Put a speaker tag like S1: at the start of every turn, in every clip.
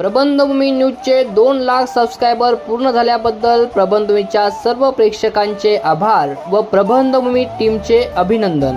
S1: प्रबंधभूमी न्यूजचे दोन लाख सबस्क्रायबर पूर्ण झाल्याबद्दल प्रबंधभूमीच्या सर्व प्रेक्षकांचे आभार व प्रबंधभूमी टीमचे अभिनंदन.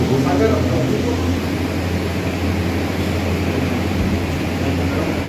S2: Thank you.